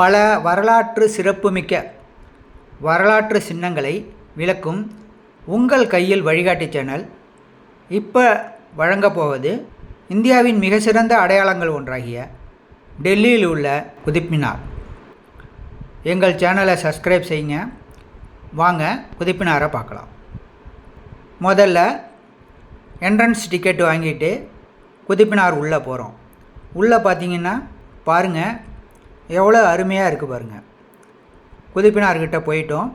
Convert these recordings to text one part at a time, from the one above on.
பல வரலாற்று சிறப்புமிக்க வரலாற்று சின்னங்களை விளக்கும் உங்கள் கையில் வழிகாட்டி சேனல் இப்போ வழங்கப் போவது இந்தியாவின் மிக சிறந்த அடையாளங்கள் ஒன்றாகிய டெல்லியில் உள்ள குதிப்பினார் எங்கள் சேனலை சப்ஸ்கிரைப் செய்யுங்க. வாங்க குதிப்பினாரை பார்க்கலாம். முதல்ல என்ட்ரன்ஸ் டிக்கெட் வாங்கிட்டு குதிப்பினார் உள்ளே போகிறோம் உள்ளே பார்த்தீங்கன்னா பாருங்கள் எவ்வளோ அருமையாக இருக்குது பாருங்கள் குதிப்பினார்கிட்ட போயிட்டோம்.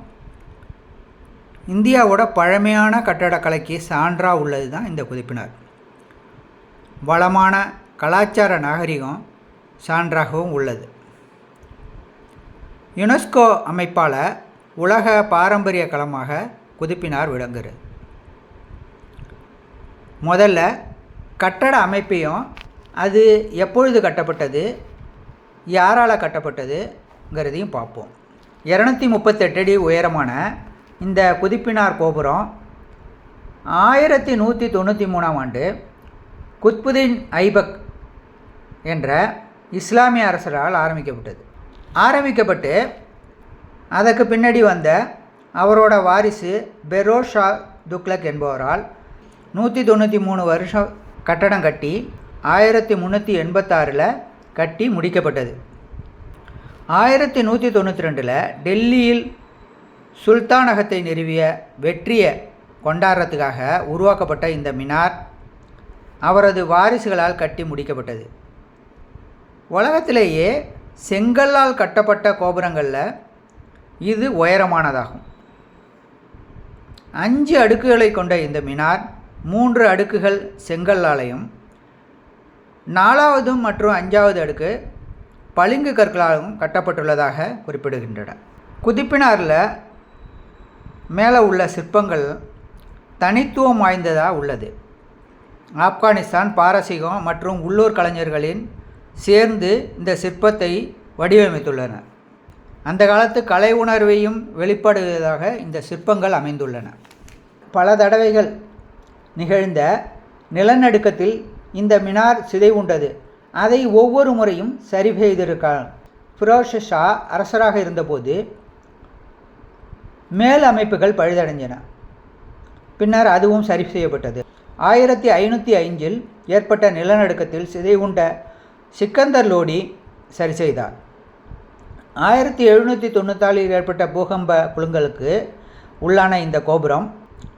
இந்தியாவோட பழமையான கட்டடக்கலைக்கு சான்றாக உள்ளது தான் இந்த குதிப்பினார். வளமான கலாச்சார நாகரிகம் சான்றாகவும் உள்ளது. யுனெஸ்கோ அமைப்பால் உலக பாரம்பரிய களமாக குதிப்பினார் விளங்குகிறது முதல்ல கட்டட அமைப்பையும் அது எப்பொழுது கட்டப்பட்டது? யாரால் கட்டப்பட்டதுங்கிறதையும் பார்ப்போம். இரநூத்தி முப்பத்தெட்டு அடி உயரமான இந்த குதிப்பினார் கோபுரம் ஆயிரத்தி நூற்றி தொண்ணூற்றி மூணாம் ஆண்டு குத்புதீன் ஐபக் என்ற இஸ்லாமிய அரசரால் ஆரம்பிக்கப்பட்டது. ஆரம்பிக்கப்பட்டு அதற்கு பின்னாடி வந்த அவரோட வாரிசு பெரோஸ் ஷா துக்லக் என்பவரால் நூற்றி தொண்ணூற்றி மூணு வருஷம் கட்டடம் கட்டி ஆயிரத்தி முந்நூற்றி எண்பத்தாறில் கட்டி முடிக்கப்பட்டது. ஆயிரத்தி நூற்றி தொண்ணூற்றி ரெண்டில் டெல்லியில் சுல்தானகத்தை நிறுவிய வெற்றியை கொண்டாடுறதுக்காக உருவாக்கப்பட்ட இந்த மினார் அவரது வாரிசுகளால் கட்டி முடிக்கப்பட்டது. உலகத்திலேயே செங்கல்லால் கட்டப்பட்ட கோபுரங்களில் இது உயரமானதாகும். அஞ்சு அடுக்குகளை கொண்ட இந்த மினார் மூன்று அடுக்குகள் செங்கல்லாலையும் நாலாவது மற்றும் அஞ்சாவது அடுக்கு பளிங்கு கற்களாலும் கட்டப்பட்டுள்ளதாக குறிப்பிடுகின்றன. குதிப்பினாரில் மேலே உள்ள சிற்பங்கள் தனித்துவம் வாய்ந்ததாக உள்ளது. ஆப்கானிஸ்தான் பாரசீகம் மற்றும் உள்ளூர் கலைஞர்களின் சேர்ந்து இந்த சிற்பத்தை வடிவமைத்துள்ளன. அந்த காலத்து கலை உணர்வையும் வெளிப்படுவதாக இந்த சிற்பங்கள் அமைந்துள்ளன. பல தடவைகள் நிகழ்ந்த நிலநடுக்கத்தில் இந்த மினார் சிதைவுண்டது அதை ஒவ்வொரு முறையும் சரி செய்திருக்கார். ஃபிரோஸ் ஷா அரசராக இருந்தபோது மேல் அமைப்புகள் பழுதடைஞ்சன பின்னர் அதுவும் சரி செய்யப்பட்டது. ஆயிரத்தி ஐநூற்றி ஐந்தில் ஏற்பட்ட நிலநடுக்கத்தில் சிதைவுண்ட சிக்கந்தர் லோடி சரி செய்தார். ஆயிரத்தி எழுநூற்றி தொண்ணூத்தாலில் ஏற்பட்ட பூகம்ப குழுங்களுக்கு உள்ளான இந்த கோபுரம்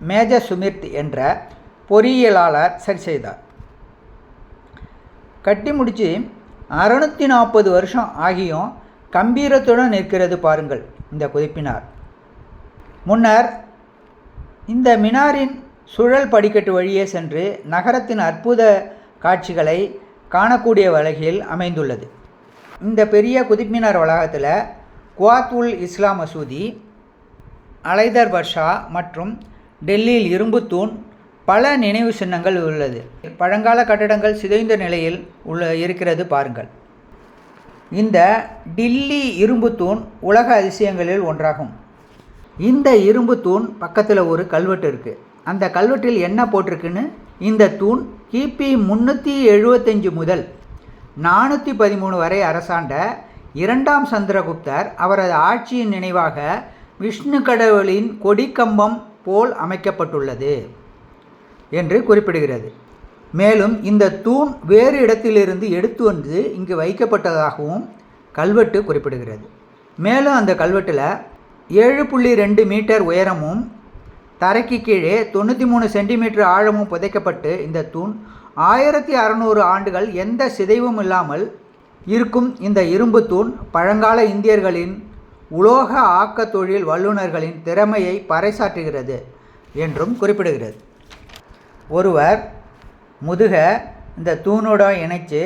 மேஜர் சுமிர்த் என்ற பொறியியலாளர் சரி செய்தார். கட்டி முடித்து அறநூற்றி நாற்பது வருஷம் ஆகியும் கம்பீரத்துடன் நிற்கிறது பாருங்கள் இந்த குதிப்பினார். முன்னர் இந்த மினாரின் சுழல் படிக்கட்டு வழியே சென்று நகரத்தின் அற்புத காட்சிகளை காணக்கூடிய வகையில் அமைந்துள்ளது. இந்த பெரிய குதிப்பினார் வளாகத்தில் குவாத் உல் இஸ்லாம் மசூதி அலைதர் பர்ஷா மற்றும் டெல்லியில் இரும்புத்தூண் பல நினைவு சின்னங்கள் உள்ளது. பழங்கால கட்டடங்கள் சிதைந்த நிலையில் உள்ள இருக்கிறது பாருங்கள். இந்த டில்லி இரும்பு தூண் உலக அதிசயங்களில் ஒன்றாகும். இந்த இரும்பு தூண் பக்கத்தில் ஒரு கல்வெட்டு இருக்குது அந்த கல்வெட்டில் என்ன போட்டிருக்குன்னு? இந்த தூண் கிபி முந்நூற்றி எழுபத்தஞ்சு முதல் நானூற்றி பதிமூணு வரை அரசாண்ட இரண்டாம் சந்திரகுப்தர் அவரது ஆட்சியின் நினைவாக விஷ்ணு கடவுளின் கொடிக்கம்பம் போல் அமைக்கப்பட்டுள்ளது. என்று குறிப்பிடுகிறது. மேலும் இந்த தூண் வேறு இடத்திலிருந்து எடுத்து வந்து இங்கு வைக்கப்பட்டதாகவும் கல்வெட்டு குறிப்பிடுகிறது. மேலும் அந்த கல்வெட்டில் ஏழு புள்ளி ரெண்டு மீட்டர் உயரமும் தரைக்கு கீழே தொண்ணூற்றி மூணு சென்டிமீட்டர் ஆழமும் புதைக்கப்பட்டு இந்த தூண் ஆயிரத்தி அறநூறு ஆண்டுகள் எந்த சிதைவும் இல்லாமல் இருக்கும் இந்த இரும்பு தூண் பழங்கால இந்தியர்களின் உலோக ஆக்க தொழில் வல்லுநர்களின் திறமையை பறைசாற்றுகிறது என்றும் குறிப்பிடுகிறது. ஒருவர் முதுக இந்த தூணோட இணைச்சு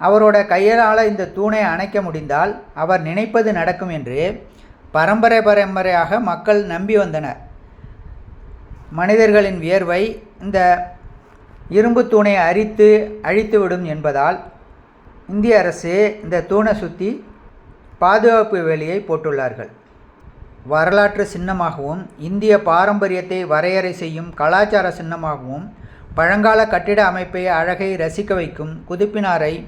அவரோட கையால் இந்த தூணை அணைக்க முடிந்தால் அவர் நினைப்பது நடக்கும் என்று பரம்பரை பரம்பரையாக மக்கள் நம்பி வந்தனர். மனிதர்களின் வியர்வை இந்த இரும்பு தூணை அரித்து அழித்துவிடும் என்பதால் இந்திய அரசு இந்த தூணை சுற்றி பாதுகாப்பு வேலியை போட்டுள்ளார்கள். வரலாற்று சின்னமாகவும் இந்திய பாரம்பரியத்தை வரையறை செய்யும் கலாச்சார சின்னமாகவும் பழங்கால கட்டிட அமைப்பை அழகை ரசிக்க வைக்கும் குதிப்பினாரை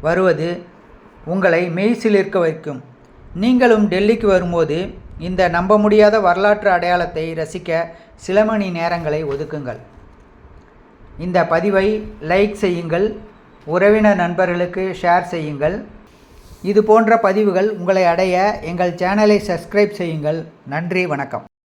வருவது உங்களை மெய்சிலிருக்க வைக்கும். நீங்களும் டெல்லிக்கு வரும்போது இந்த நம்ப முடியாத வரலாற்று அடையாளத்தை ரசிக்க சில மணி நேரங்களை ஒதுக்குங்கள். இந்த பதிவை லைக் செய்யுங்கள் உறவினர் நண்பர்களுக்கு ஷேர் செய்யுங்கள். இது போன்ற பதிவுகள் உங்களை அடைய எங்கள் சேனலை சப்ஸ்கிரைப் செய்யுங்கள். நன்றி வணக்கம்.